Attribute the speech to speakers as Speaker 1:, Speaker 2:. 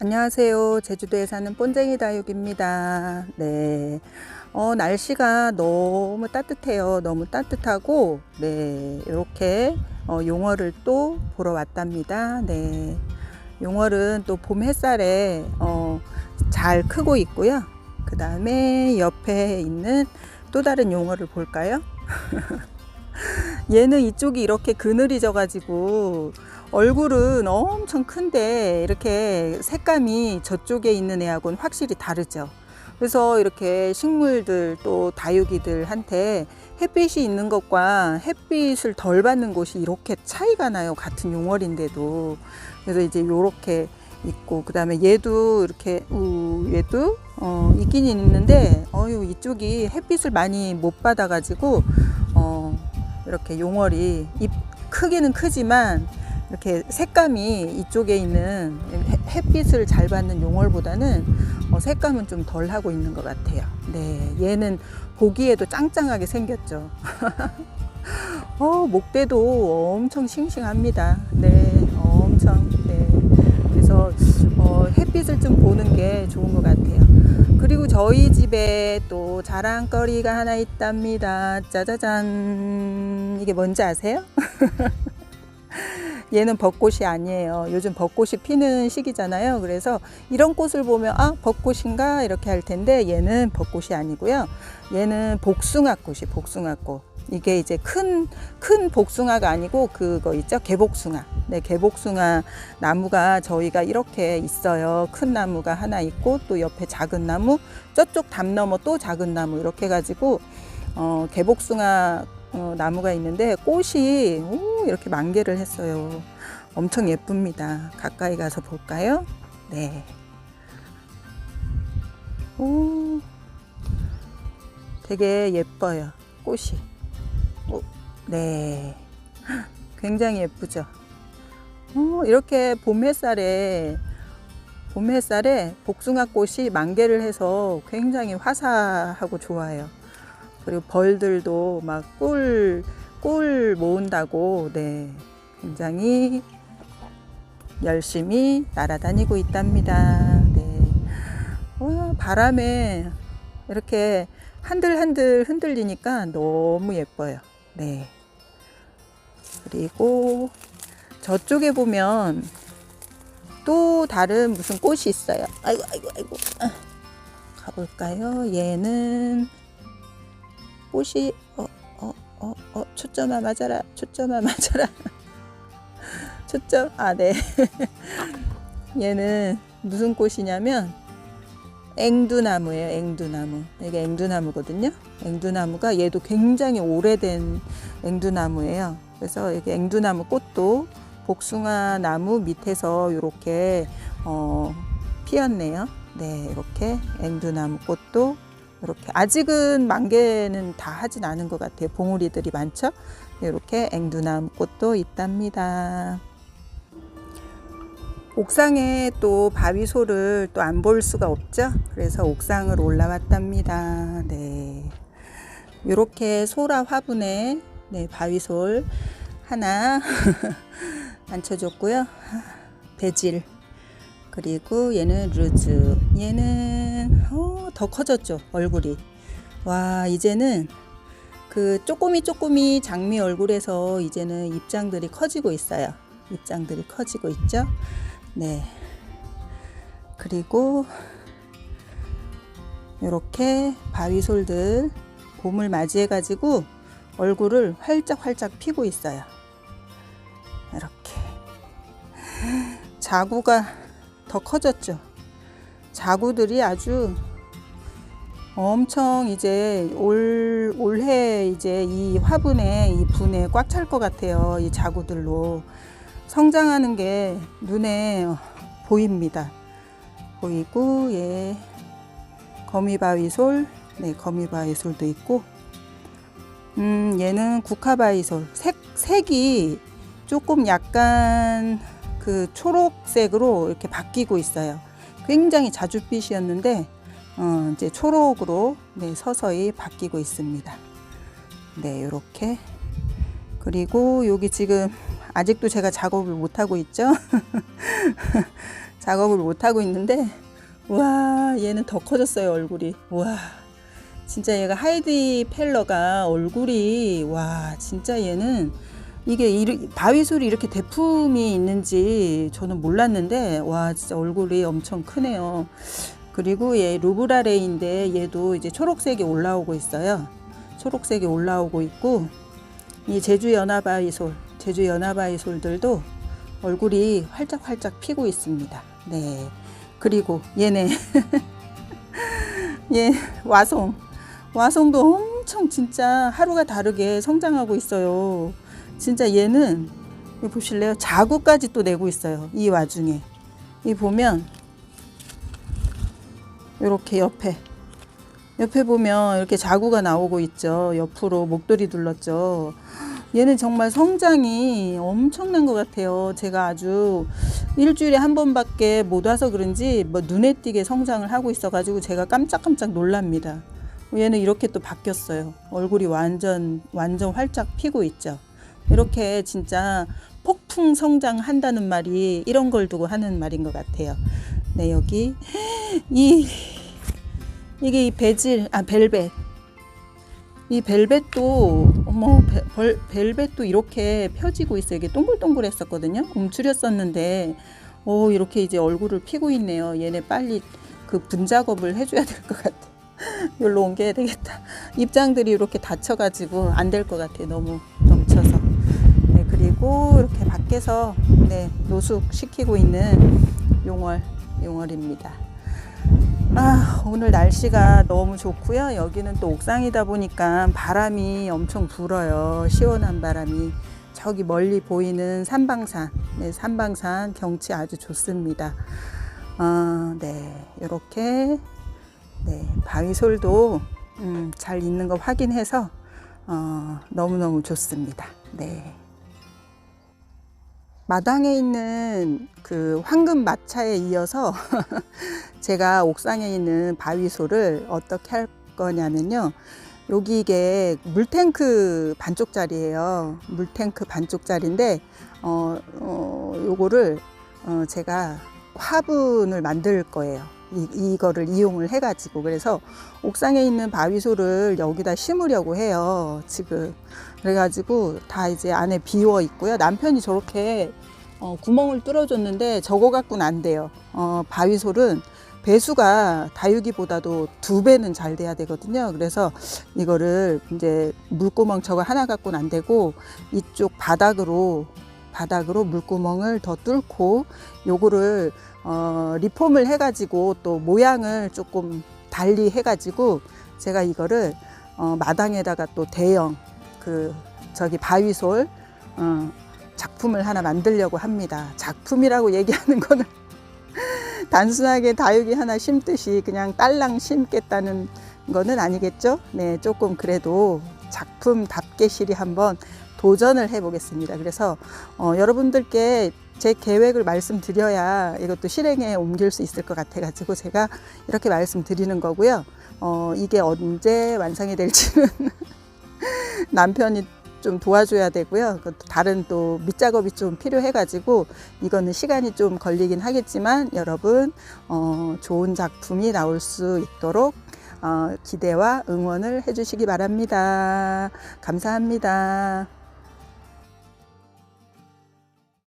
Speaker 1: 안녕하세요. 제주도에 사는 본쟁이 다육입니다. 네. 어, 날씨가 너무 따뜻해요. 너무 따뜻하고, 네. 이렇게 어, 용어를 또 보러 왔답니다. 네. 용어는 또 봄 햇살에 어, 잘 크고 있고요. 그 다음에 옆에 있는 또 다른 용어를 볼까요? 얘는 이쪽이 이렇게 그늘이 져가지고 얼굴은 엄청 큰데 이렇게 색감이 저쪽에 있는 애하고는 확실히 다르죠. 그래서 이렇게 식물들 또 다육이들한테 햇빛이 있는 것과 햇빛을 덜 받는 곳이 이렇게 차이가 나요. 같은 용월인데도. 그래서 이제 요렇게 있고 그다음에 얘도 이렇게 우 얘도 어 있긴 있는데 어유 이쪽이 햇빛을 많이 못 받아 가지고 어 이렇게 용월이 잎 크기는 크지만 이렇게 색감이 이쪽에 있는 해- 햇빛을 잘 받는 용월보다는 어, 색감은 좀 덜 하고 있는 것 같아요. 네, 얘는 보기에도 짱짱하게 생겼죠. 어, 목대도 엄청 싱싱합니다. 네, 엄청. 네. 그래서 어, 햇빛을 좀 보는 게 좋은 것 같아요. 그리고 저희 집에 또 자랑거리가 하나 있답니다. 짜자잔. 이게 뭔지 아세요? 얘는 벚꽃이 아니에요. 요즘 벚꽃이 피는 시기잖아요. 그래서 이런 꽃을 보면 아 벚꽃인가 이렇게 할 텐데 얘는 벚꽃이 아니고요. 얘는 복숭아꽃이 복숭아꽃. 이게 이제 큰 큰 복숭아가 아니고 그거 있죠 개복숭아. 네 개복숭아 나무가 저희가 이렇게 있어요. 큰 나무가 하나 있고 또 옆에 작은 나무, 저쪽 담 너머 또 작은 나무 이렇게 해가지고 어, 개복숭아 어, 나무가 있는데 꽃이 오, 이렇게 만개를 했어요. 엄청 예쁩니다. 가까이 가서 볼까요? 네. 오, 되게 예뻐요. 꽃이. 오, 네. 굉장히 예쁘죠. 어, 이렇게 봄 햇살에 봄 햇살에 복숭아 꽃이 만개를 해서 굉장히 화사하고 좋아요. 그리고 벌들도 막 꿀, 꿀 모은다고, 네. 굉장히 열심히 날아다니고 있답니다. 네. 와, 바람에 이렇게 한들한들 흔들리니까 너무 예뻐요. 네. 그리고 저쪽에 보면 또 다른 무슨 꽃이 있어요. 아이고, 아이고, 아이고. 아, 가볼까요? 얘는 꽃이 어 어 어 어 초점아 맞아라 초점아 맞아라. 초점 아 네. 얘는 무슨 꽃이냐면 앵두나무예요 앵두나무. 이게 앵두나무거든요. 앵두나무가 얘도 굉장히 오래된 앵두나무예요. 그래서 이게 앵두나무 꽃도 복숭아 나무 밑에서 이렇게 어 피었네요. 네 이렇게 앵두나무 꽃도 이렇게 아직은 만개는 다 하진 않은 것 같아요. 봉우리들이 많죠. 이렇게 앵두나무 꽃도 있답니다. 옥상에 또 바위소를 또 안 볼 수가 없죠. 그래서 옥상을 올라왔답니다. 네. 이렇게 소라 화분에 네, 바위솔 하나 앉혀줬고요. 배질 그리고 얘는 루즈. 얘는 어, 더 커졌죠 얼굴이. 와 이제는 그 쪼꼬미 쪼꼬미 장미 얼굴에서 이제는 입장들이 커지고 있어요. 입장들이 커지고 있죠. 네. 그리고 이렇게 바위솔들 봄을 맞이해 가지고 얼굴을 활짝활짝 피고 있어요. 이렇게 자구가 더 커졌죠. 자구들이 아주 엄청 이제 올 올해 이제 이 화분에 이 분에 꽉 찰 것 같아요. 이 자구들로 성장하는 게 눈에 보입니다. 보이고 예 거미바위솔 네 거미바위솔도 있고 음 얘는 국화바위솔 색 색이 조금 약간 그 초록색으로 이렇게 바뀌고 있어요. 굉장히 자줏빛이었는데 어, 이제 초록으로 네, 서서히 바뀌고 있습니다. 네, 이렇게 그리고 여기 지금 아직도 제가 작업을 못 하고 있죠. 작업을 못 하고 있는데 와 얘는 더 커졌어요 얼굴이 와 진짜 얘가 하이디 펠러가 얼굴이 와 진짜 얘는 이게 바위솔이 이렇게 대품이 있는지 저는 몰랐는데 와 진짜 얼굴이 엄청 크네요. 그리고 얘 루브라레인데 얘도 이제 초록색이 올라오고 있어요. 초록색이 올라오고 있고 이 제주 연화바위솔, 제주 연화바위솔들도 얼굴이 활짝활짝 피고 있습니다. 네. 그리고 얘네 얘 와송 와송도 엄청 진짜 하루가 다르게 성장하고 있어요. 진짜 얘는 보실래요? 자구까지 또 내고 있어요. 이 와중에 이 보면 이렇게 옆에 옆에 보면 이렇게 자구가 나오고 있죠. 옆으로 목도리 둘렀죠. 얘는 정말 성장이 엄청난 것 같아요. 제가 아주 일주일에 한 번밖에 못 와서 그런지 뭐 눈에 띄게 성장을 하고 있어가지고 제가 깜짝깜짝 놀랍니다. 얘는 이렇게 또 바뀌었어요. 얼굴이 완전 완전 활짝 피고 있죠. 이렇게 진짜 폭풍 성장한다는 말이 이런 걸 두고 하는 말인 것 같아요. 네 여기 이 이게 이 베질 아 벨벳 이 벨벳도 어머 베, 벌, 벨벳도 이렇게 펴지고 있어요. 이게 동글동글했었거든요. 움츠렸었는데 오 이렇게 이제 얼굴을 피고 있네요. 얘네 빨리 그 분작업을 해줘야 될 것 같아. 여기로 옮겨야 되겠다. 입장들이 이렇게 닫혀가지고 안 될 것 같아. 너무 그리고 이렇게 밖에서 네, 노숙 시키고 있는 용월, 용월입니다. 아, 오늘 날씨가 너무 좋고요. 여기는 또 옥상이다 보니까 바람이 엄청 불어요. 시원한 바람이. 저기 멀리 보이는 산방산, 네, 산방산 경치 아주 좋습니다. 어, 네, 이렇게 네, 바위솔도 음, 잘 있는 거 확인해서 어, 너무너무 좋습니다. 네. 마당에 있는 그 황금 마차에 이어서 제가 옥상에 있는 바위소를 어떻게 할 거냐면요. 여기 이게 물탱크 반쪽짜리예요. 물탱크 반쪽짜리인데 어, 어 요거를 어, 제가 화분을 만들 거예요. 이, 이거를 이용을 해가지고 그래서 옥상에 있는 바위소를 여기다 심으려고 해요. 지금 그래가지고 다 이제 안에 비워 있고요. 남편이 저렇게 어, 구멍을 뚫어줬는데 저거 갖고는 안 돼요. 어, 바위솔은 배수가 다육이보다도 두 배는 잘 돼야 되거든요. 그래서 이거를 이제 물구멍 저거 하나 갖고는 안 되고 이쪽 바닥으로 바닥으로 물구멍을 더 뚫고 요거를 어, 리폼을 해가지고 또 모양을 조금 달리 해가지고 제가 이거를 어, 마당에다가 또 대형 그 저기 바위솔 어, 작품을 하나 만들려고 합니다. 작품이라고 얘기하는 거는 단순하게 다육이 하나 심듯이 그냥 딸랑 심겠다는 거는 아니겠죠? 네, 조금 그래도 작품답게 실이 한번 도전을 해보겠습니다. 그래서 어, 여러분들께 제 계획을 말씀드려야 이것도 실행에 옮길 수 있을 것 같아가지고 제가 이렇게 말씀드리는 거고요. 어, 이게 언제 완성이 될지는 남편이 좀 도와줘야 되고요. 그 다른 또 밑작업이 좀 필요해가지고 이거는 시간이 좀 걸리긴 하겠지만 여러분 어, 좋은 작품이 나올 수 있도록 어, 기대와 응원을 해주시기 바랍니다. 감사합니다.